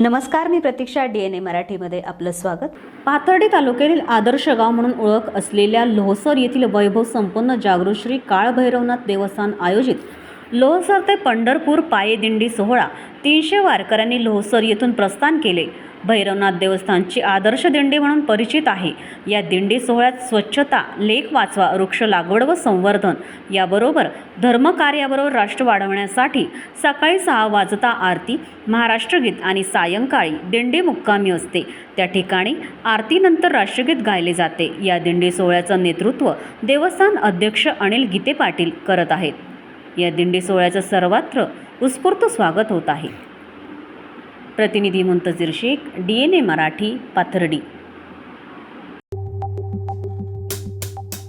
नमस्कार मी प्रतीक्षा D N ए मराठीमध्ये आपलं स्वागत. पाथर्डी तालुक्यातील आदर्श गाव म्हणून ओळख असलेल्या लोहसर येथील वैभव संपन्न जागृश्री काळभैरवनाथ देवस्थान आयोजित लोहसर ते पंढरपूर पायेदिंडी सोहळा तीनशे वारकऱ्यांनी लोहसर येथून प्रस्थान केले. भैरवनाथ देवस्थानची आदर्श दिंडी म्हणून परिचित आहे. या दिंडी सोहळ्यात स्वच्छता लेख वाचवा वृक्ष लागवड व संवर्धन याबरोबर धर्मकार्याबरोबर राष्ट्र वाढवण्यासाठी सकाळी सहा वाजता आरती महाराष्ट्रगीत आणि सायंकाळी दिंडी मुक्कामी असते. त्या ठिकाणी आरतीनंतर राष्ट्रगीत गायले जाते. या दिंडी सोहळ्याचं नेतृत्व देवस्थान अध्यक्ष अनिल गीते पाटील करत आहेत. या दिंडी सोहळ्याचं सर्वत्र उत्स्फूर्त स्वागत होत आहे. प्रतिनिधी Muntazir Shaikh D N A Marathi Pathardi.